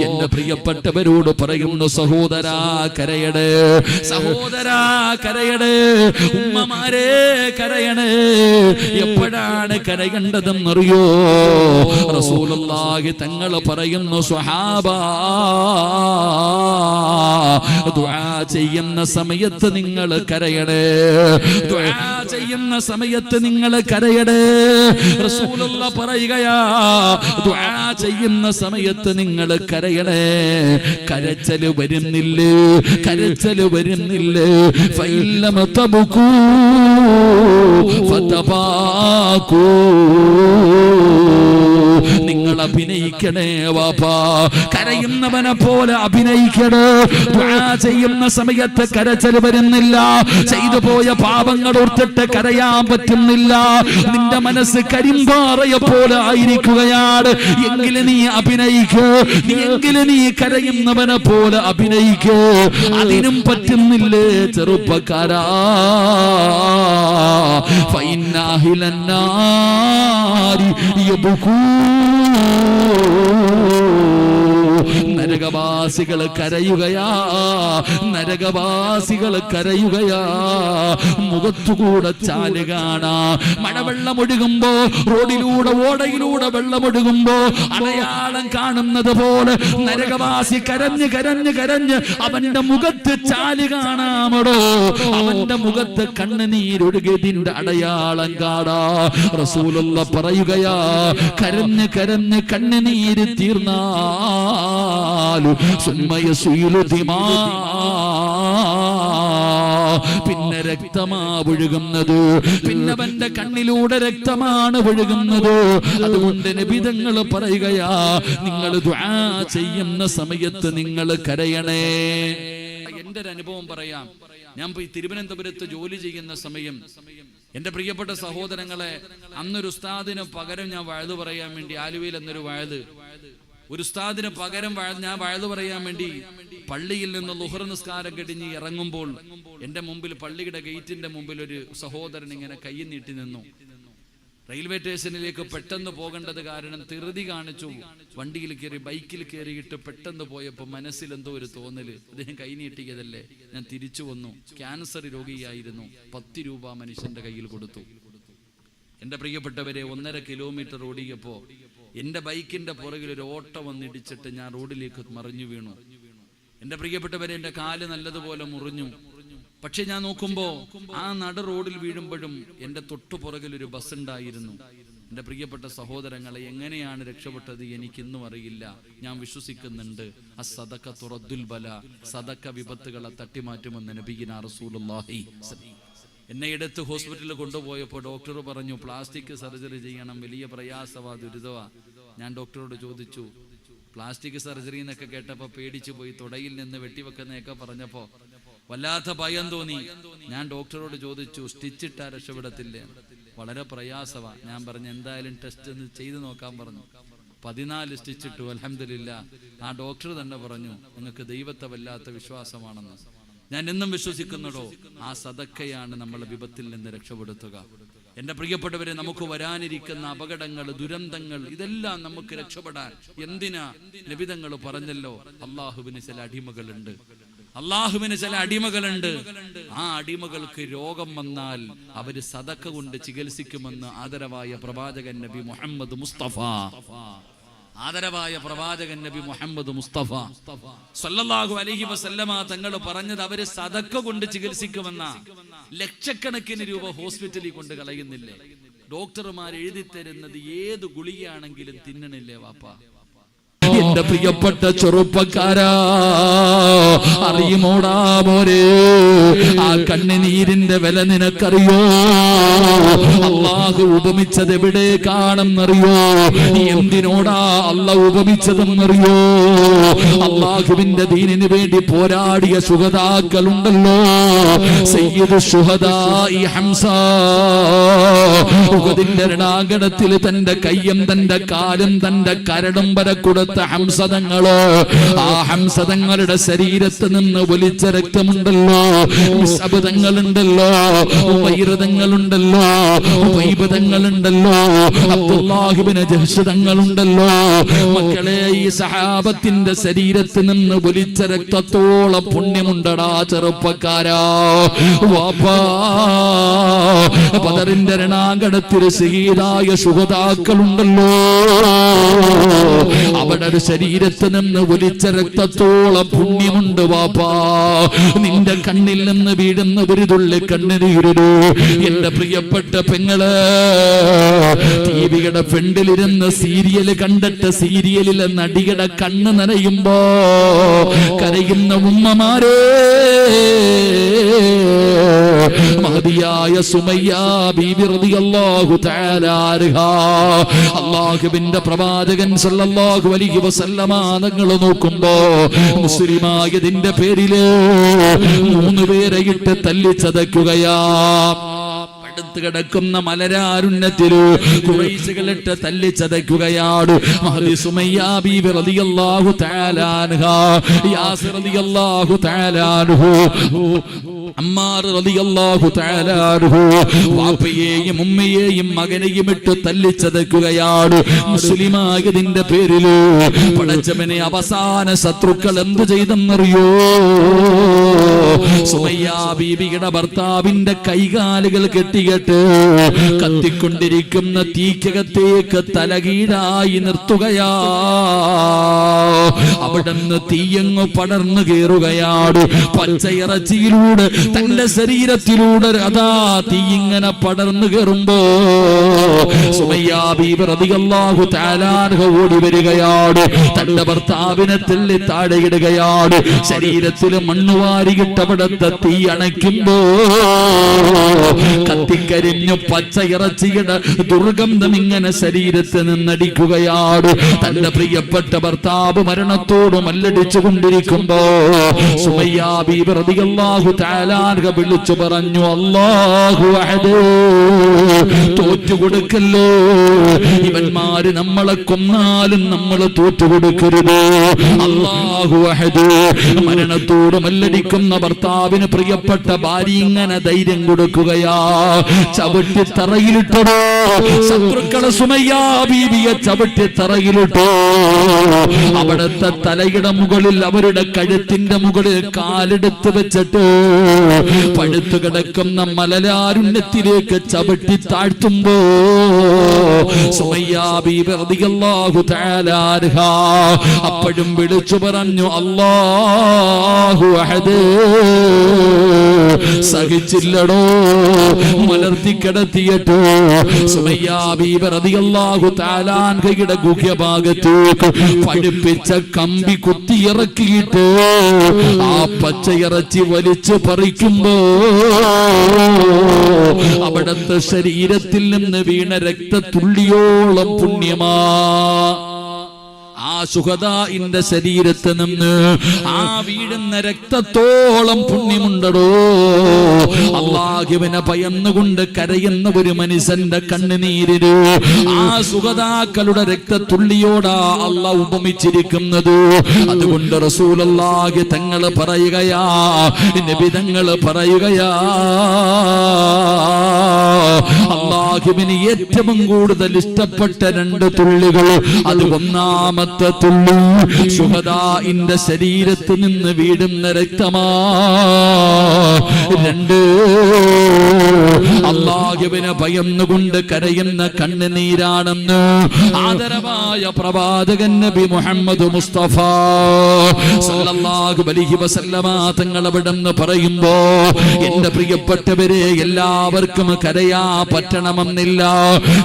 എന്റെ പ്രിയപ്പെട്ടവരോട് പറയുന്നു സഹോദരാ കരയണേ സഹോദരാ കരയണേ ഉമ്മമാരെ കരയണേ എപ്പോഴാണ് കരയേണ്ടതെന്നറിയോ? റസൂലുള്ളാഹി തങ്ങൾ പറയുന്നു സ്വഹാബ ദുആ ചെയ്യുന്ന സമയത്ത് നിങ്ങൾ കരയണേ ചെയ്യുന്ന സമയത്ത് നിങ്ങൾ കരയണേ റസൂലുള്ള പറയുകയാ ദുആ ചെയ്യുന്ന സമയത്ത് നിങ്ങൾ കരയണേ കരച്ചൽ വരുന്നില്ലേ? കരച്ചൽ വരുന്നില്ലേ? നിങ്ങൾ അഭിനയിക്കണേ വാപ്പാ. കരയുന്നവനെ പോലെ അഭിനയിക്കണേ. ചെയ്യുന്ന സമയത്ത് കരച്ചൽ വരുന്നില്ല. ചെയ്തു പോയ പാപങ്ങൾ ഓർത്തിട്ട് കരയാൻ പറ്റുന്നില്ല. നിന്റെ മനസ്സ് കരിമ്പാറയെ പോലെ ആയിരിക്കുകയാണ്. എങ്കിലും നീ അഭിനയിക്കൂ. നീ എങ്കിലും നീ കരയുന്നവനെ പോലെ അഭിനയിക്കോ. അതിനും പറ്റുന്നില്ലേ ചെറുപ്പക്കാരാ? ഫൈനാഹിലന്നാരി യബുക്കൂ നരകവാസികൾ കരയുകയാ നരകവാസികൾ കരയുകയാ. മുഖത്തുകൂടെ ചാൽ കാണാ. മഴവെള്ളം ഒഴുകുമ്പോ റോഡിലൂടെ ഓടയിലൂടെ വെള്ളമൊഴുകുമ്പോ അടയാളം കാണുന്നത് പോലെ നരകവാസി കരഞ്ഞ് കരഞ്ഞ് കരഞ്ഞ് അവന്റെ മുഖത്ത് ചാൽ കാണാമടോ. അവന്റെ മുഖത്ത് കണ്ണുനീരൊഴുകിയതിന്റെ അടയാളം കാടാ റസൂലുള്ള പറയുകയാ കരഞ്ഞ് കരഞ്ഞ് കണ്ണുനീര് തീർന്നാലു സുന്മയ സുയിലുതിമാ പിന്നെ രക്തമാ ഒഴുകുന്നത് പിന്നെ അവന്റെ കണ്ണിലൂടെ രക്തമാണ് ഒഴുകുന്നത്. അതുകൊണ്ട് നിബിതങ്ങൾ പറയുകയാ നിങ്ങൾ ചെയ്യുന്ന സമയത്ത് നിങ്ങൾ കരയണേ. എന്റെ ഒരു അനുഭവം പറയാം. ഞാൻ പോയി തിരുവനന്തപുരത്ത് ജോലി ചെയ്യുന്ന സമയം എന്റെ പ്രിയപ്പെട്ട സഹോദരങ്ങളെ അന്നൊരു ഉസ്താദിന് പകരം ഞാൻ വഴുതു പറയാൻ വേണ്ടി ആലുവയിൽ എന്നൊരു വഴുത്. ഒരു ഉസ്താദിന് പകരം ഞാൻ വഴുതു പറയാൻ വേണ്ടി പള്ളിയിൽ നിന്ന് ലുഹർ നിസ്കാരം കെടിഞ്ഞ് ഇറങ്ങുമ്പോൾ എന്റെ മുമ്പിൽ പള്ളിയുടെ ഗേറ്റിന്റെ മുമ്പിൽ ഒരു സഹോദരൻ ഇങ്ങനെ കൈ നീട്ടി നിന്നു. റെയിൽവേ സ്റ്റേഷനിലേക്ക് പെട്ടെന്ന് പോകേണ്ടത് കാരണം ധൃതി കാണിച്ചു. വണ്ടിയിൽ കയറി ബൈക്കിൽ കയറിയിട്ട് പെട്ടെന്ന് പോയപ്പോൾ മനസ്സിൽ എന്തോ ഒരു തോന്നൽ. അദ്ദേഹം കൈ നീട്ടിയതല്ലേ? ഞാൻ തിരിച്ചു വന്നു. ക്യാൻസർ രോഗിയായിരുന്നു. പത്ത് രൂപ മനുഷ്യന്റെ കയ്യിൽ കൊടുത്തു. എന്റെ പ്രിയപ്പെട്ടവരെ ഒന്നര കിലോമീറ്റർ ഓടിയപ്പോ എന്റെ ബൈക്കിന്റെ പുറകിൽ ഒരു ഓട്ടം വന്നിടിച്ചിട്ട് ഞാൻ റോഡിലേക്ക് മറിഞ്ഞു വീണു. എന്റെ പ്രിയപ്പെട്ടവരെ എന്റെ കാൽ നല്ലതുപോലെ മുറിഞ്ഞു. പക്ഷെ ഞാൻ നോക്കുമ്പോ ആ നട റോഡിൽ വീഴുമ്പോഴും എന്റെ തൊട്ടുപുറകിൽ ഒരു ബസ് ഉണ്ടായിരുന്നു. എന്റെ പ്രിയപ്പെട്ട സഹോദരങ്ങളെ എങ്ങനെയാണ് രക്ഷപ്പെട്ടത് എനിക്കിന്നും അറിയില്ല. ഞാൻ വിശ്വസിക്കുന്നുണ്ട്. ആ സദക്ക തുറദ്ദുൽ ബല സദക്ക വിപത്തുകളെ തട്ടിമാറ്റുമെന്ന് നബിഗിന റസൂലുള്ളാഹി എന്നെ എടുത്ത് ഹോസ്പിറ്റലിൽ കൊണ്ടുപോയപ്പോൾ ഡോക്ടർ പറഞ്ഞു പ്ലാസ്റ്റിക് സർജറി ചെയ്യണം വലിയ പ്രയാസവാ ദുരിതവാ. ഞാൻ ഡോക്ടറോട് ചോദിച്ചു പ്ലാസ്റ്റിക് സർജറി എന്നൊക്കെ കേട്ടപ്പോൾ പേടിച്ചു പോയി തുടയിൽ നിന്ന് വെട്ടിവെക്കുന്നതൊക്കെ പറഞ്ഞപ്പോ വല്ലാത്ത ഭയം തോന്നി. ഞാൻ ഡോക്ടറോട് ചോദിച്ചു സ്റ്റിച്ചിട്ടാ രക്ഷപ്പെടത്തില്ലേ? വളരെ പ്രയാസവാ. ഞാൻ പറഞ്ഞു എന്തായാലും ടെസ്റ്റ് ഒന്ന് ചെയ്തു നോക്കാൻ പറഞ്ഞു. പതിനാല് സ്റ്റിച്ചിട്ടു അലഹമില്ല ആ ഡോക്ടർ തന്നെ പറഞ്ഞു നിങ്ങൾക്ക് ദൈവത്തെ വല്ലാത്ത വിശ്വാസമാണെന്ന്. ഞാൻ എന്നും വിശ്വസിക്കുന്നടോ ആ സതക്കയാണ് നമ്മളെ വിപത്തിൽ നിന്ന് രക്ഷപ്പെടുത്തുക. എന്റെ പ്രിയപ്പെട്ടവരെ നമുക്ക് വരാനിരിക്കുന്ന അപകടങ്ങൾ ദുരന്തങ്ങൾ ഇതെല്ലാം നമുക്ക് രക്ഷപ്പെടാൻ എന്തിനാ? ലഭിതങ്ങൾ പറഞ്ഞല്ലോ അള്ളാഹുവിന് ചില അടിമകളുണ്ട്. അള്ളാഹുവിന് ചില അടിമകളുണ്ട്. ആ അടിമകൾക്ക് രോഗം വന്നാൽ അവർ സതക്ക കൊണ്ട് ചികിത്സിക്കുമെന്ന് ആദരവായ പ്രവാചകൻ നബി മുഹമ്മദ് മുസ്തഫ. ആദരവായ പ്രവാചകൻ നബി മുഹമ്മദ് മുസ്തഫ. സല്ലല്ലാഹു അലൈഹി വസല്ലമ തങ്ങൾ പറഞ്ഞത് അവർ സതക്ക കൊണ്ട് ചികിത്സിക്കുമെന്ന ലക്ഷക്കണക്കിന് രൂപ ഹോസ്പിറ്റലിൽ കൊണ്ട് കളയുന്നില്ലേ? ഡോക്ടർമാർ എഴുതി തരുന്നത് ഏത് ഗുളികയാണെങ്കിലും തിന്നണില്ലേ വാപ്പ? എന്റെ പ്രിയപ്പെട്ട ചെറുപ്പക്കാരാ അറിയുമോടാ മോരെ? ആ കണ്ണുനീരിന്റെ വില നിനക്കറിയോ? അള്ളാഹു ഉപമിച്ചത് എവിടെ നീ എന്തിനോടാ അല്ല ഉപമിച്ചതെന്നറിയോ? അള്ളാഹുവിന്റെ ദീനിന് വേണ്ടി പോരാടിയ സുഹതാക്കളുണ്ടല്ലോ സയ്യിദ് സുഹദായി ഹംസ. രണാങ്കണത്തിൽ തന്റെ കയ്യും തന്റെ കാലും തന്റെ കരടും വരെ കൊടുത്ത ഹംസതങ്ങൾ? ആ ഹംസതങ്ങളുടെ ശരീരത്ത് നിന്ന് ഒലിച്ച രക്തമുണ്ടല്ലോ ശബ്ദങ്ങളുണ്ടല്ലോ വൈരതങ്ങളുണ്ടല്ലോ വൈബതങ്ങളുണ്ടല്ലോ അബ്ദുല്ലാഹിബിന് ജഹ്ഷതങ്ങളുണ്ടല്ലോ മക്കളെ ഈ സഹാബത്തിന്റെ ശരീരത്ത് നിന്ന് ഒലിച്ച രക്തത്തോളം പുണ്യമുണ്ടടാ ചെറുപ്പക്കാരാ. വാപ്പാ പതറിന്റെ രണാങ്കണത്തിൽ ശഹീദായ സുഹതാക്കളുണ്ടല്ലോ അവിടെ ശരീരത്തിൽ നിന്ന് ഒലിച്ച രക്തത്തോളം പുണ്യമുണ്ട് വാപ്പാ നിന്റെ കണ്ണിൽ നിന്ന് വീഴുന്ന ഒരു തുള്ളി കണ്ണുനീരൂ എന്റെ പ്രിയപ്പെട്ട പെങ്ങൾ ടിവിയുടെ ഫ്രണ്ടിലിരുന്ന് സീരിയൽ കണ്ടിട്ട് സീരിയലിലെ നടിയുടെ കണ്ണ് നനയുമ്പോ കരയുന്ന ഉമ്മമാരേ. മഹതിയായ സുമയ്യ ബീബി റളിയല്ലാഹു തആല അല്ലാഹുവിന്റെ പ്രവാചകൻ സല്ലല്ലാഹു അലൈഹി വസല്ലമ നിങ്ങൾ നോക്കുമ്പോൾ മുസ്ലിമായതിന്റെ പേരിൽ മൂന്ന് പേരെ ഇട്ട് തല്ലിച്ചതയ്ക്കുകയാ അടുത്ത് കിടക്കുന്ന മലരാരുണ്യത്തിലു തആല അൻഹു. വാപ്പയെയും ഉമ്മയെയും മകനെയും ഇട്ട് തല്ലിച്ചതയ്ക്കുകയാണ് മുസ്ലിമായതിന്റെ പേരിൽ പടച്ചവനെ അവസാന ശത്രുക്കൾ എന്തു ചെയ്തെന്നറിയോ? സുമയ്യ ബീബിയുടെ ഭർത്താവിന്റെ കൈകാലുകൾ കെട്ടികെട്ട് കത്തിക്കൊണ്ടിരിക്കുന്ന തീക്കകത്തേക്ക് തലകീഴായി നിർത്തുകയാ. അവിടുന്ന് തീയങ്ങ് പടർന്നു കയറുകയാണ് പച്ചയിറച്ചിയിലൂടെ തന്റെ ശരീരത്തിലൂടെ അതാ തീയിങ്ങനെ പടർന്നു കയറുമ്പോ സുമയ്യാബിഹു താലാർഹ ഓടി വരികയാണ് തന്റെ ഭർത്താവിനെ തെല്ലി താഴെയിടുകയാണ് ശരീരത്തിൽ മണ്ണുവാരിയിട്ടവിടത്തെ തീ അണയ്ക്കുമ്പോ കത്തിക്കരിഞ്ഞു പച്ച ഇറച്ചിയുടെ ദുർഗന്ധം ഇങ്ങനെ ശരീരത്തിൽ നിന്നടിക്കുകയാണ്. തന്റെ പ്രിയപ്പെട്ട ഭർത്താവ് മരണത്തോട് മല്ലടിച്ചു കൊണ്ടിരിക്കുമ്പോ സുമയ്യാബിഹു താലാർഹ വിളിച്ചു പറഞ്ഞു അല്ലാഹു തോറ്റു തോറ്റുകൊടുക്കല്ലോ ഇവന്മാര് നമ്മളെ കൊന്നാലും നമ്മൾ തോറ്റുകൊടുക്കരുത് അള്ളാഹു അഹദ്. മരണത്തോട് മല്ലടിക്കുന്ന ഭർത്താവിന് പ്രിയപ്പെട്ട ഭാര്യ ഇങ്ങനെ ധൈര്യം കൊടുക്കുകയാ. ചവിട്ടി തറയിലിട്ടടോ. ശത്രുക്കളെ സുമയ്യാ ബീവിയെ ചവിട്ടി തറയിലിട്ടോ. അവിടുത്തെ തലയുടെ മുകളിൽ അവരുടെ കഴുത്തിന്റെ മുകളിൽ കാലെടുത്ത് വെച്ചിട്ട്. പഴുത്തു കിടക്കുന്ന മലലാരുണ്യത്തിലേക്ക് ചവിട്ടി താഴ്ത്തുമ്പോ. അപ്പോഴും വിളിച്ചു പറഞ്ഞു അല്ലാഹു അഹദ്. സഹിച്ചില്ലടോ. മലർത്തി കിടത്തിയിട്ടോ. സുമയ്യാ ബീവി റളിയല്ലാഹു തആല അൻഹയുടെ ഗുഹ്യഭാഗത്തേക്ക് പഠിപ്പിച്ച കമ്പി കുത്തി ഇറക്കിയിട്ട് ആ പച്ചയിറച്ചി വലിച്ചു പറിക്കുമ്പോ അവിടത്തെ ശരീരത്തിൽ നിന്ന് വീണ രക്തത്തുള്ളിയോളം പുണ്യമാ. ആ സുഹദാഇന്റെ ശരീരത്ത് നിന്ന് ആ വീഴുന്ന രക്തത്തോളം പുണ്യമുണ്ടടോ. അള്ളാഹുവിനെ ഭയന്നുകൊണ്ട് കരയുന്ന ഒരു മനുഷ്യന്റെ കണ്ണുനീരിന് ആ സുഹദാക്കളുടെ രക്തത്തുള്ളിയോടാ അല്ല ഉപമിച്ചിരിക്കുന്നത്. അതുകൊണ്ട് റസൂലല്ലാഹി തങ്ങൾ പറയുകയാ നബി തങ്ങൾ പറയുകയാ അള്ളാഹുവിന് ഏറ്റവും കൂടുതൽ ഇഷ്ടപ്പെട്ട രണ്ട് തുള്ളികൾ അത് ഒന്നാമത്തെ തുള്ളി. സുഹദാഇന്റെ ശരീരത്ത് നിന്ന് വീടുന്ന രക്തമാ. രണ്ട്. അള്ളാഹുവിനെ ഭയന്നുകൊണ്ട് കരയുന്ന കണ്ണുനീരാണെന്ന് ആദരവായ പ്രവാചകൻ നബി മുഹമ്മദ് മുസ്തഫ സല്ലല്ലാഹു അലൈഹി വസല്ലമ തങ്ങൾ അവിടെന്ന് പറയുമ്പോ എന്റെ പ്രിയപ്പെട്ടവരെ എല്ലാവർക്കും കരയാ പറ്റണമെന്നില്ല.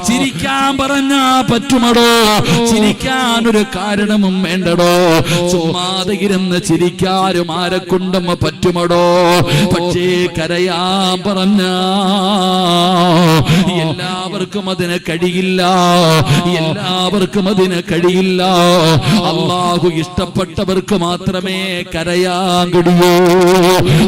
ചിരിക്കാൻ പറഞ്ഞാ പറ്റുമടോ? ചിരിക്കാൻ ഒരു കാരണവും വേണ്ടടോ. ചുമ്മാതെ ഇരുന്ന് ചിരിക്കാരും ആരെ കൊണ്ടും പറ്റുമടോ. പക്ഷേ കരയാ പറഞ്ഞ എല്ലാവർക്കും അതിന് കഴിയില്ല. എല്ലാവർക്കും അതിന് കഴിയില്ല. അള്ളാഹു ഇഷ്ടപ്പെട്ടവർക്ക് മാത്രമേ കരയാൻ കഴിയൂ.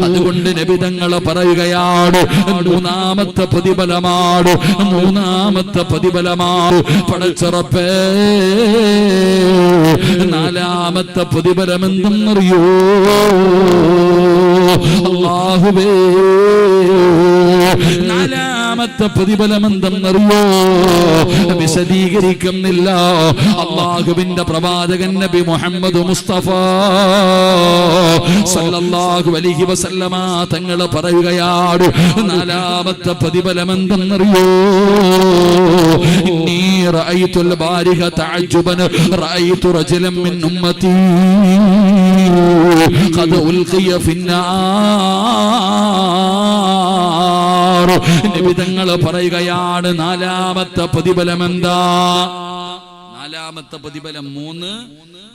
അതുകൊണ്ട് നബിതങ്ങൾ പറയുകയാണ് മൂന്നാമത്തെ പ്രതിഫലമാണ് മൂന്നാമത്തെ പ്രതിഫലമാണ്. പടച്ചുറപ്പേ. നാലാമത്തെ പ്രതിഫലം എന്തെന്നറിയോ അള്ളാഹുവേ. നാലാമത്തെ പ്രതിഫലം എന്തെന്നറിയോ വിശദീകരിക്കുന്നില്ല. അള്ളാഹുവിന്റെ പ്രവാചകൻ നബി മുഹമ്മദ് മുസ്തഫ സല്ലല്ലാഹു അലൈഹി വസല്ലമ തങ്ങൾ പറയുകയാണ് നാലാമത്തെ പ്രതിഫലം എന്തെന്നറിയോ ഇന്നി റഅയ്തുൽ ബാരിഹ തഅജ്ജുബൻ റഅയ്തു റജലൻ മിൻ ഉമ്മതി ഖദ ഉൽഖിയ ഫിന്നാർ. നിബിതങ്ങൾ പറയുകയാണ്. നാലാമത്തെ പ്രതിഫലം എന്താ നാലാമത്തെ പ്രതിഫലം മൂന്ന്.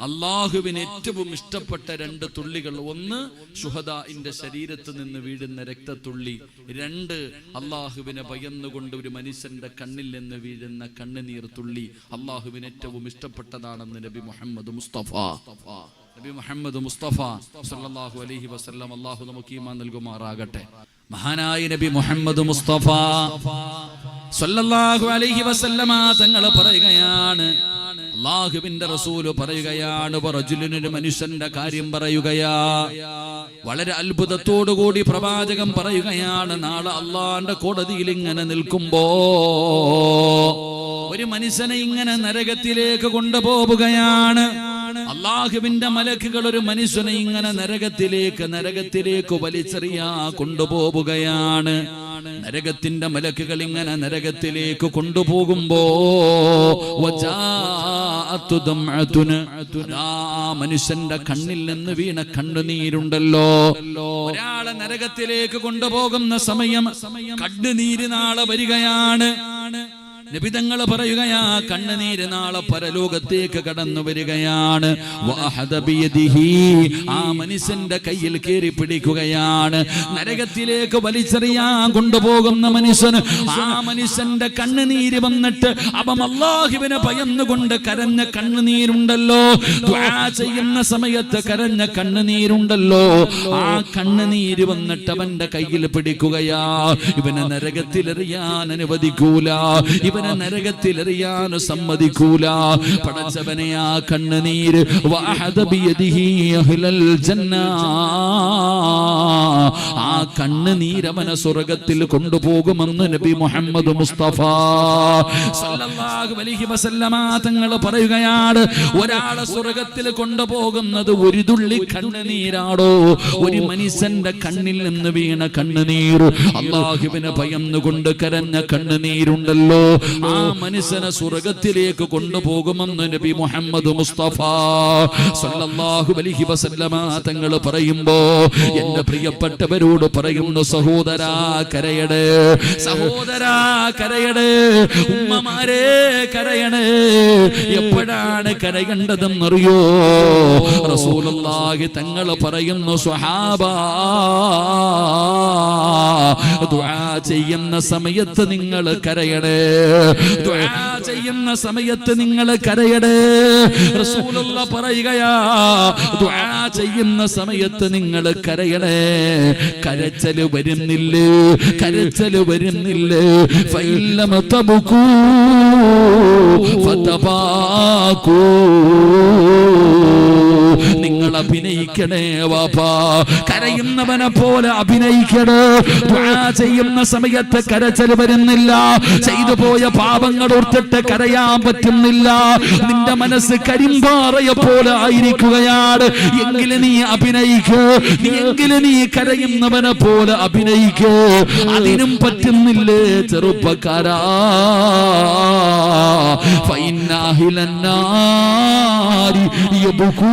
അള്ളാഹുവിന് ഏറ്റവും ഇഷ്ടപ്പെട്ട രണ്ട് തുള്ളികൾ. ഒന്ന് സുഹദാഇന്റെ ശരീരത്ത് നിന്ന് വീഴുന്ന രക്തത്തുള്ളി. രണ്ട് അള്ളാഹുവിനെ ഭയന്നുകൊണ്ട് ഒരു മനുഷ്യന്റെ കണ്ണിൽ നിന്ന് വീഴുന്ന കണ്ണുനീർ തുള്ളി. അള്ളാഹുവിന് ഏറ്റവും ഇഷ്ടപ്പെട്ടതാണെന്ന് നബി മുഹമ്മദ് മുസ്തഫ. നബി മുഹമ്മദ് മുസ്തഫ സല്ലല്ലാഹു അലൈഹി വസല്ലം അള്ളാഹു നമുക്ക് ഈമാൻ നൽകുമാറാകട്ടെ. മഹാനായ നബി മുഹമ്മദ് മുസ്തഫ സല്ലല്ലാഹു അലൈഹി വസല്ലമ തങ്ങൾ പറയുകയാണ്. അള്ളാഹുവിന്റെ റസൂൽ പറയുകയാണ്. റജുലിനൊരു മനുഷ്യന്റെ കാര്യം പറയുകയാ. വളരെ അത്ഭുതത്തോടുകൂടി പ്രവാചകം പറയുകയാണ്. നാളെ അള്ളാന്റെ കോടതിയിൽ ഇങ്ങനെ നിൽക്കുമ്പോ ഒരു മനുഷ്യനെ ഇങ്ങനെ നരകത്തിലേക്ക് കൊണ്ടുപോവുകയാണ്. അള്ളാഹുവിന്റെ മലക്കുകൾ ഒരു മനുഷ്യനെ ഇങ്ങനെ നരകത്തിലേക്ക് നരകത്തിലേക്ക് വലിച്ചെറിയാ കൊണ്ടുപോവുകയാണ്. നരകത്തിന്റെ മലക്കുകൾ ഇങ്ങനെ നരകത്തിലേക്ക് കൊണ്ടുപോകുമ്പോ മനുഷ്യന്റെ കണ്ണിൽ നിന്ന് വീണ കണ്ണുനീരുണ്ടല്ലോ. ഒരാളെ നരകത്തിലേക്ക് കൊണ്ടുപോകുന്ന സമയം കണ്ണുനീര് നാളെ വരികയാണ്. നിബിതങ്ങൾ പറയുകയാ കണ്ണുനീര് നാളെ പരലോകത്തേക്ക് കടന്നു വരികയാണ്. ആ മനുഷ്യന്റെ കയ്യിൽ കയറി പിടിക്കുകയാണ്. നരകത്തിലേക്ക് വലിച്ചെറിയാൻ കൊണ്ടുപോകുന്ന മനുഷ്യന് ആ മനുഷ്യന്റെ കണ്ണുനീര് വന്നിട്ട് അവൻ അള്ളാഹുവിനെ ഭയന്നുകൊണ്ട് കരഞ്ഞ കണ്ണുനീരുണ്ടല്ലോ. ചെയ്യുന്ന സമയത്ത് കരഞ്ഞ കണ്ണുനീരുണ്ടല്ലോ. ആ കണ്ണുനീര് വന്നിട്ട് അവന്റെ കയ്യിൽ പിടിക്കുകയാ. ഇവനെ നരകത്തിലെറിയാൻ അനുവദിക്കൂല. ഇവനെ നരകത്തിലെറിയാൻ സമ്മതിക്കൂല. പടച്ചവനെ ആ കണ്ണുനീര് ആ കണ്ണുനീര് അവനെ സ്വർഗത്തിൽ കൊണ്ടുപോകുമെന്ന് നബി മുഹമ്മദ് മുസ്തഫ. തങ്ങൾ പറയുകയാണ് ഒരാളെ സ്വർഗത്തിൽ കൊണ്ടുപോകുന്നത് ഒരു തുള്ളി കണ്ണുനീരാടോ? ഒരു മനുഷ്യന്റെ കണ്ണിൽ നിന്ന് വീണ കണ്ണുനീർ അള്ളാഹുവിനെ ഭയന്നുകൊണ്ട് കരഞ്ഞ കണ്ണുനീരുണ്ടല്ലോ. ആ മനുഷ്യനെ സ്വർഗത്തിലേക്ക് കൊണ്ടുപോകുമെന്ന് നബി മുഹമ്മദ് മുസ്തഫ സല്ലല്ലാഹു അലൈഹി വസല്ലമ തങ്ങൾ പറയുമ്പോ എന്റെ പ്രിയപ്പെട്ടവരോട് പറയുന്നു സഹോദരാ കരയട്. സഹോദരാ കരയട്. ഉമ്മമാരെ കരയണേ എപ്പോഴാണ് കരയേണ്ടതെന്നറിയോ? റസൂലുള്ളാഹി തങ്ങൾ പറയുന്നു സ്വഹാബ ചെയ്യുന്ന സമയത്ത് നിങ്ങൾ കരയണേ ചെയ്യുന്ന സമയത്ത് നിങ്ങൾ കരയടേ. റസൂലുള്ള പറയുകയാ ദുആ ചെയ്യുന്ന സമയത്ത് നിങ്ങൾ കരയണേ കരച്ചൽ വരുന്നില്ലേ കരച്ചൽ വരുന്നില്ലേ. ഫൈലമ തബുക്കൂ അഭിനയിക്കണേ വാപ്പാ. കരയുന്നവനെ പോലെ അഭിനയിക്കണേ. ചെയ്യുന്ന സമയത്ത് കരച്ചൽ വരുന്നില്ല. ചെയ്തു പോയ പാപങ്ങൾ ഓർത്തിട്ട് കരയാൻ പറ്റുന്നില്ല. നിന്റെ മനസ്സ് കരിമ്പാറയെ പോലെ ആയിരിക്കുകയാണ്. എങ്കിലും നീ അഭിനയിക്ക്. എങ്കിലും നീ കരയുന്നവനെ പോലെ അഭിനയിക്ക്. അതിനും പറ്റുന്നില്ലേ ചെറുപ്പക്കാരാ. ഫൈനാഹിലന്നാരി യബുക്കൂ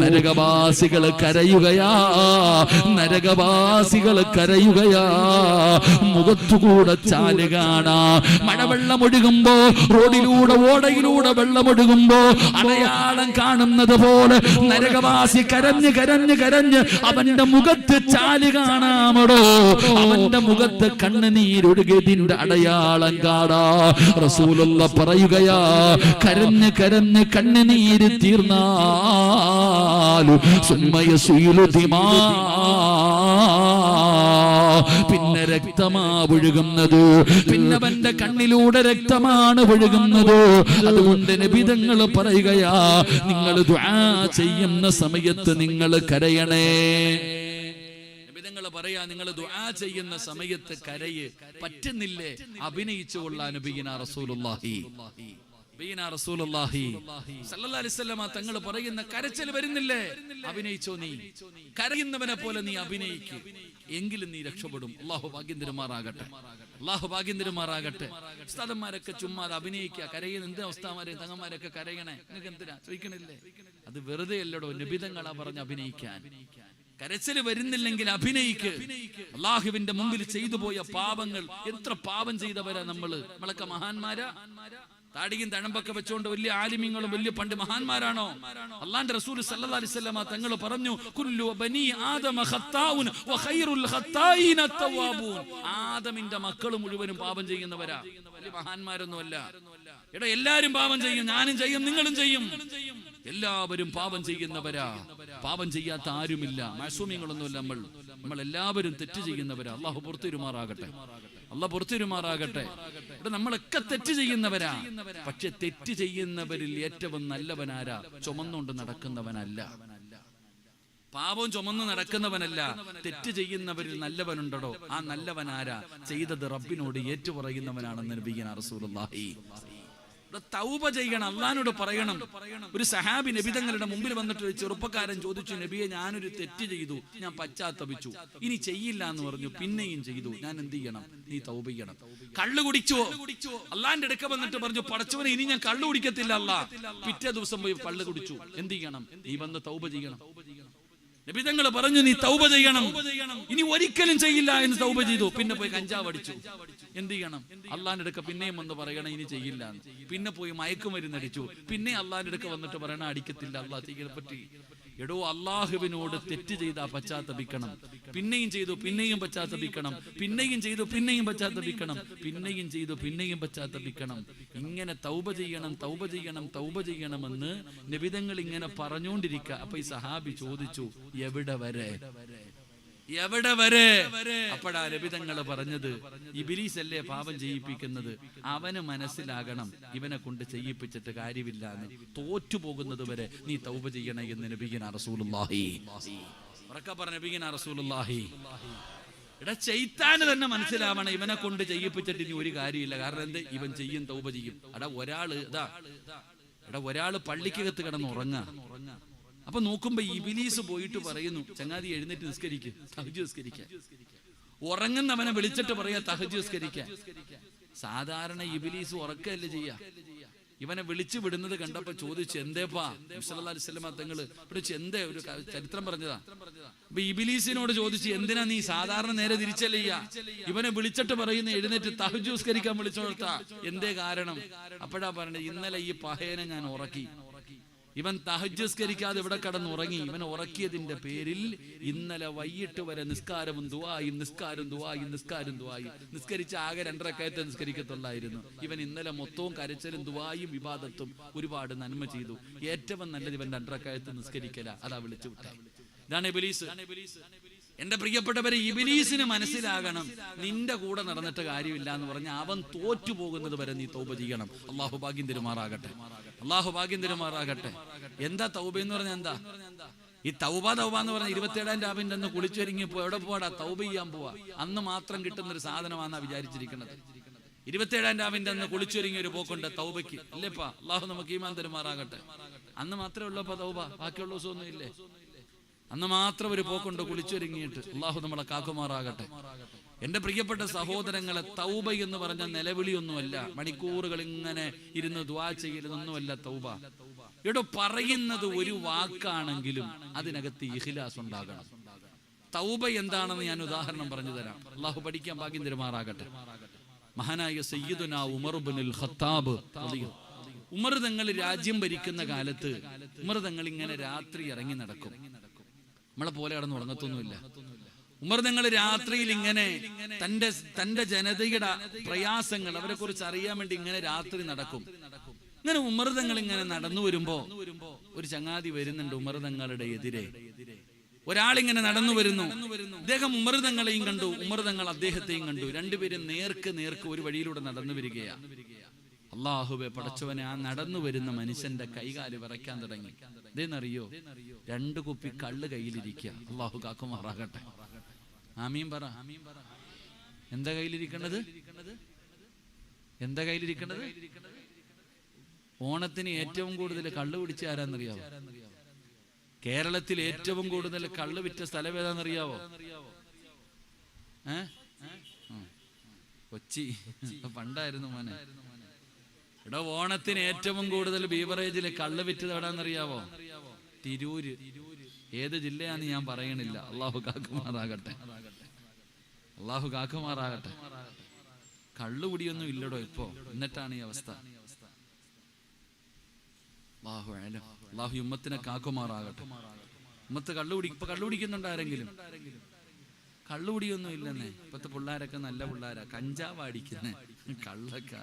നരകവാസികൾ കരയുകയാ നരകവാസികൾ കരയുകയാ. മുഖത്തുകൂടെ ചാൽ കാണാ. മഴവെള്ളം റോഡിലൂടെ ഓടയിലൂടെ വെള്ളമൊഴുകുമ്പോ അടയാളം കാണുന്നത് പോലെ നരകവാസി കരഞ്ഞ് കരഞ്ഞ് കരഞ്ഞ് അവന്റെ മുഖത്ത് ചാൽ കാണാമടോ. അവന്റെ മുഖത്ത് കണ്ണുനീരൊഴുകിയതിന്റെ അടയാളം കാടാ റസൂലുള്ള പറയുകയാ കരഞ്ഞ് കരഞ്ഞ് കണ്ണുനീര് ദിമാ പിന്നെ രക്തമാ ഒഴുകുന്നത് പിന്നെ അവന്റെ കണ്ണിലൂടെ രക്തമാണ് ഒഴുകുന്നത് അതുകൊണ്ട് നബിതങ്ങൾ പറയുകയാ നിങ്ങൾ ചെയ്യുന്ന സമയത്ത് നിങ്ങൾ കരയണേ. പറയാ നിങ്ങൾ ദുആ ചെയ്യുന്ന സമയത്ത് കരയ്. പറ്റുന്നില്ലേ? അഭിനയിച്ചു കൊള്ളാൻ നബിയിന റസൂലുള്ളാഹി. തങ്ങൾ പറയുന്ന കരച്ചിൽ വരുന്നില്ലേ? അഭിനയിച്ചോ നീ? കരയുന്നവനെ പോലെ നീ അഭിനയിക്ക്. എങ്കിലും നീ രക്ഷപ്പെടും. അള്ളാഹു ഭാഗ്യം തരുമാറാകട്ടെ അള്ളാഹു ഭാഗ്യം തരുമാറാകട്ടെ ഉസ്താദന്മാരൊക്കെ ചുമ്മാ അഭിനയിക്കുക. കരയുന്ന എന്ത് അവസ്ഥാമാരെ? തങ്ങന്മാരൊക്കെ കരയണേ. നിങ്ങൾക്ക് എന്തിനാ? ചോദിക്കണില്ലേ? അത് വെറുതെ അല്ലടോ നിബിതങ്ങളാ പറഞ്ഞ് അഭിനയിക്കാൻ. കരച്ചിൽ വരുന്നില്ലെങ്കിൽ അഭിനയിക്ക്. അള്ളാഹുവിന്റെ മുമ്പിൽ ചെയ്തു പോയ പാപങ്ങൾ എത്ര പാപം ചെയ്തവരാ നമ്മൾ? നമ്മളൊക്കെ മഹാന്മാരാ? താടിയും തഴമ്പൊക്കെ വെച്ചുകൊണ്ട് വലിയ ആലിമ്യങ്ങളും വലിയ പണ്ട് മഹാന്മാരാണോ? അള്ളാന്റെ റസൂൽ സല്ലല്ലാഹു അലൈഹി വസല്ലമ തങ്ങൾ പറഞ്ഞു കുല്ലു ബനി ആദമ ഖത്താഉൻ വ ഖൈറുൽ ഖത്തായിന തവ്വാബൂൻ ആദമിന്റെ മക്കൾ മുഴുവനും പാപം ചെയ്യുന്നവരാ. വലിയ മഹാന്മാരൊന്നുമല്ല. എടാ എല്ലാരും പാപം ചെയ്യും ഞാനും ചെയ്യും നിങ്ങളും ചെയ്യും. എല്ലാവരും പാപം ചെയ്യുന്നവരാ. പാപം ചെയ്യാത്ത ആരുമില്ല. മാസൂമ്യങ്ങളൊന്നുമില്ല നമ്മൾ. നമ്മൾ എല്ലാവരും തെറ്റ് ചെയ്യുന്നവരാ. അള്ളാഹു പുറത്തിരുമാറാകട്ടെ. അല്ല പുറത്തിരുമാറാകട്ടെ. ഇവിടെ നമ്മളൊക്കെ തെറ്റ് ചെയ്യുന്നവരാ. പക്ഷെ തെറ്റ് ചെയ്യുന്നവരിൽ ഏറ്റവും നല്ലവനാരാ? ചുമന്നുകൊണ്ട് നടക്കുന്നവനല്ല. പാപം ചുമന്ന് നടക്കുന്നവനല്ല. തെറ്റ് ചെയ്യുന്നവരിൽ നല്ലവനുണ്ടടോ. ആ നല്ലവനാരാ? ചെയ്തത് റബ്ബിനോട് ഏറ്റുപറയുന്നവനാണെന്ന് റസൂലുള്ളാഹി ഇവിടെ തൗബ ചെയ്യണം അള്ളഹാനോട് പറയണം. ഒരു സഹാബി നബിതങ്ങളുടെ മുമ്പിൽ വന്നിട്ട് ഒരു ചെറുപ്പക്കാരൻ ചോദിച്ചു നബിയെ ഞാനൊരു തെറ്റ് ചെയ്തു ഞാൻ പശ്ചാത്തപിച്ചു. ഇനി ചെയ്യില്ല എന്ന് പറഞ്ഞു പിന്നെയും ചെയ്തു. ഞാൻ എന്ത് ചെയ്യണം? നീ തൗബ ചെയ്യണം. കള്ളു കുടിച്ചോ? അള്ളാന്റെ അടുക്ക വന്നിട്ട് പറഞ്ഞു പടച്ചവനെ ഇനി ഞാൻ കള്ളു കുടിക്കത്തില്ല അല്ല പിറ്റേ ദിവസം പോയി കള്ളു കുടിച്ചു. എന്ത് ചെയ്യണം? നീ വന്ന് തൗബ ചെയ്യണം. നബിതങ്ങൾ പറഞ്ഞു നീ തൗബ ചെയ്യണം. ഇനി ഒരിക്കലും ചെയ്യില്ല എന്ന് തൗബ ചെയ്തു. പിന്നെ പോയി കഞ്ചാവ് അടിച്ചു. എന്ത് ചെയ്യണം? അള്ളാന്റെ അടുക്ക പിന്നെയും വന്ന് പറയണം ഇനി ചെയ്യില്ല. പിന്നെ പോയി മയക്കുമരുന്ന് അടിച്ചു. പിന്നെ അള്ളാന്റെ അടുക്ക വന്നിട്ട് പറയണം അടിക്കത്തില്ല അള്ളാഹ് ചെയ്യാൻ പറ്റി. എടോ അള്ളാഹുവിനോട് തെറ്റ് ചെയ്താ പശ്ചാത്തപിക്കണം. പിന്നെയും ചെയ്തു പിന്നെയും പശ്ചാത്തപിക്കണം. പിന്നെയും ചെയ്തു പിന്നെയും പശ്ചാത്തപിക്കണം. പിന്നെയും ചെയ്തു പിന്നെയും പശ്ചാത്തപിക്കണം. ഇങ്ങനെ തൗബ ചെയ്യണം തൗബ ചെയ്യണം തൗബ ചെയ്യണമെന്ന് നിബിതങ്ങൾ ഇങ്ങനെ പറഞ്ഞുകൊണ്ടിരിക്കുക അപ്പൊ ഈ സഹാബി ചോദിച്ചു എവിടെ വരെ? എവിടെ വരെ? അപ്പോഴാ രബിതങ്ങൾ പറഞ്ഞത് ഇബിലീസ് അല്ലേ പാപം ചെയ്യിപ്പിക്കുന്നത്? അവന് മനസ്സിലാകണം ഇവനെ കൊണ്ട് ചെയ്യിപ്പിച്ചിട്ട് കാര്യമില്ല എന്ന് തോറ്റുപോകുന്നത് വരെ നീ തൗപ ചെയ്യണേ എന്ന് നബിഗിന റസൂലുള്ളാഹി. ഉറക്ക പറഞ്ഞ നബിഗന എടാ ചെയ്ത്താന് തന്നെ മനസ്സിലാവണം ഇവനെ കൊണ്ട് ചെയ്യിപ്പിച്ചിട്ട് ഇനി ഒരു കാര്യമില്ല. കാരണം എന്ത്? ഇവൻ ചെയ്യും തൗപ ചെയ്യും. എടാ ഒരാൾ ഇതാ. എടാ ഒരാൾ പള്ളിക്കകത്ത് കിടന്ന് ഉറങ്ങാ. അപ്പൊ നോക്കുമ്പോ ഇബിലീസ് പോയിട്ട് പറയുന്നു ചങ്ങാതി എഴുന്നേറ്റ് നിസ്കരിക്കും തഹജ് നിസ്കരിക്കാൻ ഉറങ്ങുന്നവനെ വിളിച്ചിട്ട് പറയാ തഹജ് നിസ്കരിക്കാൻ സാധാരണ ഇബിലീസ് ഉറക്കല്ലേ ചെയ്യാ. ഇവനെ വിളിച്ചു വിടുന്നത് കണ്ടപ്പോ ചോദിച്ചു എന്തേപ്പാ? അലിസ്ലമ തങ്ങൾ വിളിച്ചു എന്തേ ഒരു ചരിത്രം പറഞ്ഞതാ. അപ്പൊ ഇബിലീസിനോട് ചോദിച്ചു എന്തിനാ നീ സാധാരണ നേരെ തിരിച്ചല്ലേ ഇവനെ വിളിച്ചിട്ട് പറയുന്ന എഴുന്നേറ്റ് തഹജ് നിസ്കരിക്കാൻ വിളിച്ചോർത്താ എന്തേ കാരണം? അപ്പോഴാ പറഞ്ഞത് ഇന്നലെ ഈ പഹയനെ ഞാൻ ഉറക്കി. ഇവൻ തഹജ്ജസ്കരിക്കാതെ ഇവിടെ കടന്നുറങ്ങി. ഇവൻ ഉറക്കിയതിന്റെ പേരിൽ ഇന്നലെ വൈകിട്ട് വരെ നിസ്കാരവും ദുവായും നിസ്കാരം ദുവായും നിസ്കാരം ദുവായും നിസ്കരിച്ച ആകെ രണ്ടരക്കയത്തെ നിസ്കരിക്കത്തുള്ളായിരുന്നു. ഇവൻ ഇന്നലെ മൊത്തവും കരച്ചലും ദുവായും വിവാദത്തും ഒരുപാട് നന്മ ചെയ്തു. ഏറ്റവും നല്ലത് ഇവൻ രണ്ടരക്കയത്ത് നിസ്കരിക്കല. അതാ വിളിച്ചു വിട്ടെ. ഇതാണ് എബിലീസ് എന്റെ പ്രിയപ്പെട്ടവരെ ഇബിലീസിന് മനസ്സിലാകണം നിന്റെ കൂടെ നടന്നിട്ട് കാര്യമില്ല എന്ന് പറഞ്ഞ അവൻ തോറ്റു പോകുന്നത് വരെ നീ തൗപ ചെയ്യണം. അള്ളാഹു ഭാഗ്യം തിരുമാറാകട്ടെ. അള്ളാഹു ഭാഗ്യം തിരുമാറാകട്ടെ. എന്താ തൗബ എന്ന് പറഞ്ഞാൽ എന്താ? ഈ തൗബ തൗബ എന്ന് പറഞ്ഞ ഇരുപത്തിയേഴാം രാവിന്റെ അന്ന് കുളിച്ചൊരുങ്ങി പോ എവിടെ പോടാ തൗബ ചെയ്യാൻ പോവാ. അന്ന് മാത്രം കിട്ടുന്ന ഒരു സാധനമാണെന്നാ വിചാരിച്ചിരിക്കുന്നത്. ഇരുപത്തിയേഴാം രാവിന്റെ അന്ന് കുളിച്ചൊരുങ്ങി ഒരു പോക്കുണ്ട് തൗബയ്ക്ക്. അല്ലേപ്പാ അള്ളാഹു നമുക്ക് ഈമാൻ തിരുമാറാകട്ടെ. അന്ന് മാത്രമേ ഉള്ളപ്പോ തൗബ. ബാക്കിയുള്ള ദിവസമൊന്നും ഇല്ലേ അന്ന് മാത്രം ഒരു പോക്കുണ്ട് കുളിച്ചൊരുങ്ങിയിട്ട്. അള്ളാഹു നമ്മളെ കാക്കുമാറാകട്ടെ. എന്റെ പ്രിയപ്പെട്ട സഹോദരങ്ങളെ തൗബ എന്ന് പറഞ്ഞ നിലവിളിയൊന്നുമല്ല. മണിക്കൂറുകൾ ഇങ്ങനെ ഇരുന്ന് ദ്വാ ചെയ്യരുതൊന്നുമല്ല തൗബ. ഇവിടെ പറയുന്നത് ഒരു വാക്കാണെങ്കിലും അതിനകത്ത് ഇഖ്ലാസ് ഉണ്ടാകണം. തൗബ എന്താണെന്ന് ഞാൻ ഉദാഹരണം പറഞ്ഞു തരാം. അള്ളാഹു പഠിക്കാൻ ഭാഗ്യം തരുമാറാകട്ടെ. മഹാനായ സയ്യിദുന ഉമർ ബിനുൽ ഖത്താബ് ഉമർ തങ്ങൾ രാജ്യം ഭരിക്കുന്ന കാലത്ത് ഉമർ തങ്ങൾ ഇങ്ങനെ രാത്രി ഇറങ്ങി നടക്കും. നമ്മളെ പോലെ കടന്ന് ഉറങ്ങത്തൊന്നുമില്ല. ഉമർ തങ്ങൾ രാത്രിയിൽ ഇങ്ങനെ തന്റെ തന്റെ ജനതയുടെ പ്രയാസങ്ങൾ അവരെ കുറിച്ച് അറിയാൻ വേണ്ടി ഇങ്ങനെ രാത്രി നടക്കും. ഇങ്ങനെ ഉമർ തങ്ങൾ ഇങ്ങനെ നടന്നു വരുമ്പോ ഒരു ചങ്ങാതി വരുന്നുണ്ട് ഉമർ തങ്ങളുടെ എതിരെ. ഒരാളിങ്ങനെ നടന്നു വരുന്നു. അദ്ദേഹം ഉമർതങ്ങളെയും കണ്ടു. ഉമർതങ്ങൾ അദ്ദേഹത്തെയും കണ്ടു. രണ്ടുപേരും നേർക്ക് നേർക്ക് ഒരു വഴിയിലൂടെ നടന്നു വരികയാണ് അള്ളാഹുബെ പടച്ചവനെ ആ നടന്നു വരുന്ന മനുഷ്യന്റെ കൈകാലി വിറയ്ക്കാൻ തുടങ്ങി. ഇതെന്നറിയോ? രണ്ട് കുപ്പി കള്ള് കയ്യിലിരിക്കുക അള്ളാഹു കാക്കുമാറാകട്ടെ. ആമീൻ പറ. എന്താ കയ്യിലിരിക്കണത്? എന്താ കയ്യിലിരിക്കണത്? ഓണത്തിന് ഏറ്റവും കൂടുതൽ കള്ള് പിടിച്ച ആരാന്നറിയാവോ? കേരളത്തിൽ ഏറ്റവും കൂടുതൽ കള്ള് വിറ്റ സ്ഥലം ഏതാണെന്നറിയാവോ ഏ? കൊച്ചി. പണ്ടായിരുന്നു മോനെ. ഇവിടെ ഓണത്തിന് ഏറ്റവും കൂടുതൽ ബീവറേജിൽ കള്ള് വിറ്റത് എവിടാന്നറിയാവോ? തിരൂര്. ഏത് ജില്ലയാന്ന് ഞാൻ പറയണില്ല. അള്ളാഹു കാക്കുമാറാകട്ടെ. അള്ളാഹു കാക്കുമാറാകട്ടെ. കള്ളുകുടിയൊന്നും ഇല്ലടോ ഇപ്പോ. എന്നിട്ടാണ് ഈ അവസ്ഥ. അള്ളാഹു ഉമ്മത്തിനെ കാക്കുമാറാകട്ടെ. ഉമ്മത്ത് കള്ളുകുടി ഇപ്പൊ കള്ളുകുടിക്കുന്നുണ്ട് ആരെങ്കിലും? കള്ളുകുടിയൊന്നും ഇല്ലെന്നേ. ഇപ്പത്തെ പിള്ളേരൊക്കെ നല്ല പിള്ളേരാ. കഞ്ചാവ് അടിക്കുന്നേ കള്ളൊക്കെ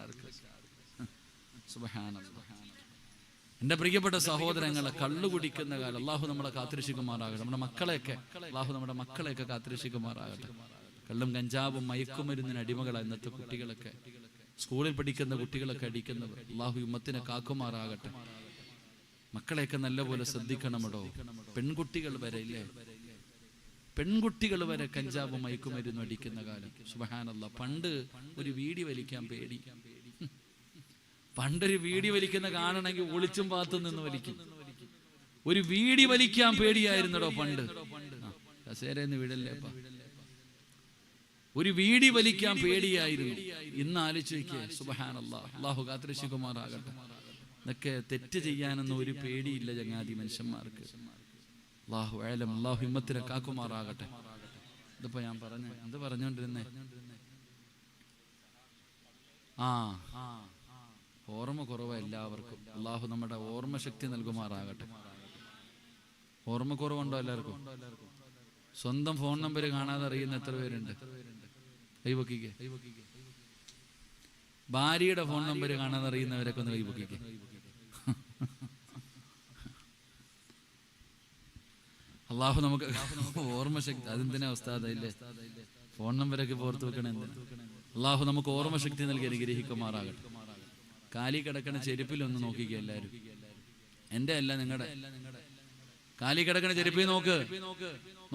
എന്റെ പ്രിയപ്പെട്ട സഹോദരങ്ങളെ കള്ളു കുടിക്കുന്ന കാലം അള്ളാഹു നമ്മളെ കാത്തിരക്ഷിക്കുമാറാകട്ടെ. നമ്മുടെ മക്കളെയൊക്കെ അള്ളാഹു നമ്മുടെ മക്കളെയൊക്കെ കാത്തിരക്ഷിക്കുമാറാകട്ടെ. കള്ളും കഞ്ചാവും മയക്കുമരുന്നിന് അടിമകളാണ് ഇന്നത്തെ കുട്ടികളൊക്കെ. സ്കൂളിൽ പഠിക്കുന്ന കുട്ടികളൊക്കെ അടിക്കുന്നവർ അള്ളാഹു ഉമ്മത്തിനെ കാക്കുമാറാകട്ടെ. മക്കളെയൊക്കെ നല്ലപോലെ ശ്രദ്ധിക്കണമടോ. പെൺകുട്ടികൾ വരെ ഇല്ലേ? പെൺകുട്ടികൾ വരെ കഞ്ചാവും മയക്കുമരുന്നും അടിക്കുന്ന കാലം. സുബഹാനല്ല. പണ്ട് ഒരു വീടി വലിക്കാൻ പേടി. പണ്ടൊരു വീടി വലിക്കുന്ന കാണണമെങ്കിൽ ഒളിച്ചും പാത്തും നിന്ന് വലിക്കും. ഒരു വീടി വലിക്കാൻ പേടിയായിരുന്നടോ പണ്ട്? കസേരന്ന് വീടല്ലേപ്പാ ഒരു വീടി വലിക്കാൻ പേടിയായിരുന്നു. ഇന്ന് ആലോചിക്കേ സുബഹാനല്ല അള്ളാഹു കാത്തിരശികുമാറാകട്ടെ ഇതൊക്കെ തെറ്റ് ചെയ്യാനൊന്നും ഒരു പേടിയില്ല ചങ്ങാതി മനുഷ്യന്മാർക്ക്. അള്ളാഹു ഏലം അള്ളാഹു ഹിമ്മത്തിനെ കാക്കുമാറാകട്ടെ. ഇതിപ്പോ ഞാൻ പറഞ്ഞു എന്ത് പറഞ്ഞോണ്ടിരുന്നേ? ആ ഓർമ്മ കുറവ് എല്ലാവർക്കും. അള്ളാഹു നമ്മുടെ ഓർമ്മ ശക്തി നൽകുമാറാകട്ടെ. ഓർമ്മ കുറവുണ്ടോ എല്ലാവർക്കും? സ്വന്തം ഫോൺ നമ്പർ കാണാതെ അറിയുന്ന എത്ര പേരുണ്ട്? ഭാര്യയുടെ ഫോൺ നമ്പർ കാണാതെ അറിയുന്നവരൊക്കെ ഒന്ന് കൈപൊക്കിക്ക്. അള്ളാഹു നമുക്ക് ഓർമ്മ ശക്തി അതെന്തിനാ അതല്ലേ ഫോൺ നമ്പരൊക്കെ പുറത്തു വെക്കണേ അള്ളാഹു നമുക്ക് ഓർമ്മ ശക്തി നൽകി അനുഗ്രഹിക്കുമാറാകട്ടെ. കാലി കിടക്കണ ചെരുപ്പിലൊന്ന് നോക്കിക്കുക എല്ലാരും. എന്റെ അല്ല നിങ്ങളുടെ കാലി കിടക്കണ ചെരുപ്പിൽ നോക്ക്.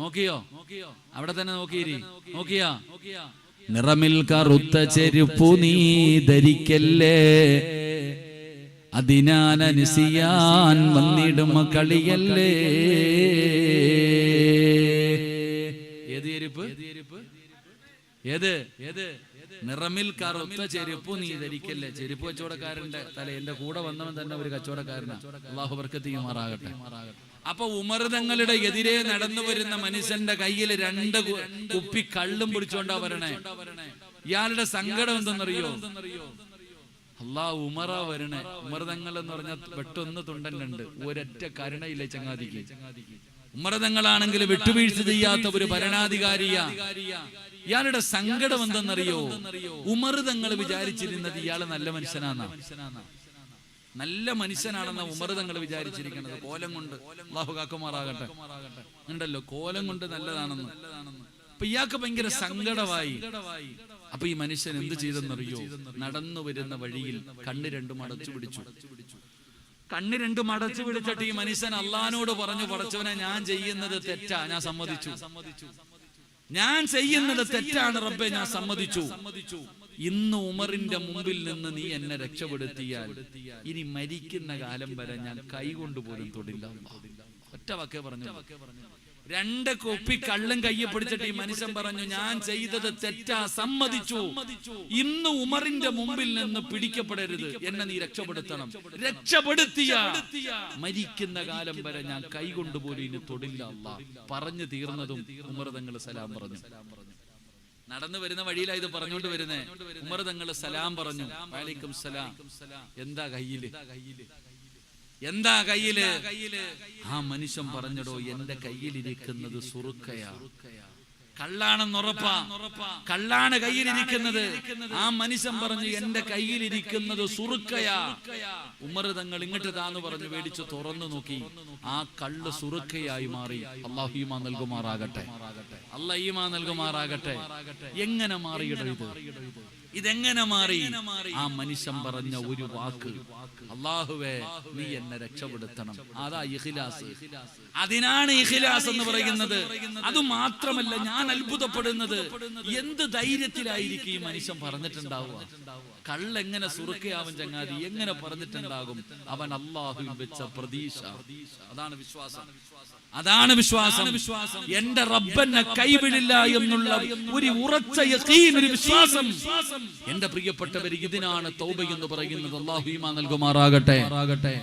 നോക്കിയോ? അവിടെ തന്നെ നോക്കിയിരി. നോക്കിയാ? നിറമിൽ കറുത്ത ചെരുപ്പു നീ ധരിക്കല്ലേ? അതിനാനനുസിയാൻ വന്നിടും കളിയല്ലേ? ഏത് ചെരുപ്പ്? ഏത്? ഏത്? നിറമിൽ കറുത്ത ചെരുപ്പ് നീ ധരിക്കല്ലേ? ചെരുപ്പ് കച്ചവടക്കാരന്റെ തല എന്റെ കൂടെ വന്നവൻ തന്നെ ഒരു കച്ചവടക്കാരനാണ് അള്ളാഹു വർക്കത്തിയുമാറാകട്ടെ അപ്പൊ ഉമർതങ്ങളുടെ എതിരെ നടന്നു വരുന്ന മനുഷ്യന്റെ കയ്യിൽ രണ്ട് കുപ്പി കള്ളും പിടിച്ചോണ്ടാ വരണേ. ഇയാളുടെ സങ്കടം എന്തെന്നറിയോ? അള്ളാ ഉമറ വരണേ. ഉമർതങ്ങൾ എന്ന് പറഞ്ഞാൽ വെട്ടൊന്ന് തുണ്ടനുണ്ട് ഒരൊറ്റ കരുണയില്ല ചങ്ങാതിക്ക്. ഉമർതങ്ങളാണെങ്കിൽ വിട്ടുവീഴ്ച ചെയ്യാത്ത ഒരു ഭരണാധികാരിയ. ഇയാളുടെ സങ്കടം എന്തെന്നറിയോ? ഉമർതങ്ങൾ വിചാരിച്ചിരുന്നത് ഇയാൾ നല്ല മനുഷ്യനാണ് നല്ല മനുഷ്യനാണെന്ന ഉമർതങ്ങൾ വിചാരിച്ചിരിക്കുന്നത്. കോലം കൊണ്ട്. അള്ളാഹു കാക്കുമാറാകട്ടെ. ഉണ്ടല്ലോ കോലം കൊണ്ട് നല്ലതാണെന്ന്. അപ്പൊ ഇയാൾക്ക് ഭയങ്കര സങ്കടമായി. അപ്പൊ ഈ മനുഷ്യൻ എന്ത് ചെയ്തെന്നറിയോ? നടന്നു വരുന്ന വഴിയിൽ കണ്ണ് രണ്ടും അടച്ചു പിടിച്ചു. കണ്ണ് രണ്ടും അടച്ചു പിടിച്ചിട്ട് ഈ മനുഷ്യൻ അള്ളഹാനോട് പറഞ്ഞു പടച്ചവനെ ഞാൻ ചെയ്യുന്നത് തെറ്റാ ഞാൻ സമ്മതിച്ചു. സമ്മതിച്ചു. ഞാൻ ചെയ്യുന്നത് തെറ്റാണ് റബ്ബെ ഞാൻ സമ്മതിച്ചു. ഇന്ന് ഉമറിന്റെ മുമ്പിൽ നിന്ന് നീ എന്നെ രക്ഷപ്പെടുത്തിയാൽ ഇനി മരിക്കുന്ന കാലം വരെ ഞാൻ കൈകൊണ്ടുപോലും തൊടില്ല. ഒറ്റ വാക്കേ പറഞ്ഞു രണ്ട് കോപ്പി കള്ളും കയ്യെ പിടിച്ചിട്ട് ഈ മനുഷ്യൻ പറഞ്ഞു ഞാൻ ചെയ്തത് തെറ്റാ സമ്മതിച്ചു. ഇന്ന് ഉമറിന്റെ മുമ്പിൽ നിന്ന് പിടിക്കപ്പെടരുത്. എന്നെ നീ രക്ഷപ്പെടുത്തണം. രക്ഷപ്പെടുത്തിയ. മരിക്കുന്ന കാലം വരെ ഞാൻ കൈകൊണ്ട് പോലും ഇനി തൊടില്ല അല്ല പറഞ്ഞു തീർന്നതും ഉമർ തങ്ങൾ സലാം പറഞ്ഞു. നടന്നു വരുന്ന വഴിയിലാ ഇത് പറഞ്ഞുകൊണ്ട് വരുന്നേ. ഉമർ തങ്ങൾ സലാം പറഞ്ഞു. വാലിക്കും സലാം. എന്താ കയ്യിൽ? എന്താ കയ്യിൽ? ആ മനുഷ്യൻ പറഞ്ഞടോ എന്റെ കയ്യിലിരിക്കുന്നത് സുറുക്കയാ. കള്ളാണെന്ന് ഉറപ്പാ. കള്ളാണ് കയ്യിലിരിക്കുന്നത്. ആ മനുഷ്യൻ പറഞ്ഞു എന്റെ കയ്യിലിരിക്കുന്നത് സുറുക്കയാ. ഉമർ തങ്ങൾ ഇങ്ങോട്ട് താന്ന് പറഞ്ഞു മേടിച്ച് തുറന്നു നോക്കി. ആ കള്ള് സുറുക്കയായി മാറി. അള്ളാഹു ഈമാ നൽകുമാറാകട്ടെ. അല്ല ഈമാ നൽകുമാറാകട്ടെ. എങ്ങനെ മാറിയിട ഇത്? ഇതെങ്ങനെ മാറി? ആ മനുഷ്യൻ പറഞ്ഞ ഒരു വാക്ക്. അള്ളാഹുവേ നീ എന്നെ രക്ഷപ്പെടുത്തണം. അതാ ഇഖിലാസ്. അതിനാണ് ഇഖിലാസ് എന്ന് പറയുന്നത്. അത് മാത്രമല്ല ഞാൻ അത്ഭുതപ്പെടുന്നത്. എന്ത് ധൈര്യത്തിലായിരിക്കും ഈ മനുഷ്യൻ പറഞ്ഞിട്ടുണ്ടാവുക? കള്ളെങ്ങനെ സുറുക്കയാവും ചങ്ങാതി? എങ്ങനെ പറഞ്ഞിട്ടുണ്ടാകും? അവൻ അള്ളാഹുവിൽ വെച്ച പ്രതീക്ഷ. അതാണ് വിശ്വാസം. അതാണ് വിശ്വാസം. വിശ്വാസം. എന്റെ റബ്ബനെ കൈവിടില്ല എന്നുള്ള ഒരു ഉറച്ച ഒരു വിശ്വാസം. എന്റെ പ്രിയപ്പെട്ടവർ ഇതിനാണ് തൗബ എന്ന് പറയുന്നത്. അള്ളാഹു നൽകുമാറാകട്ടെ. നൽകുമാറാകട്ടെ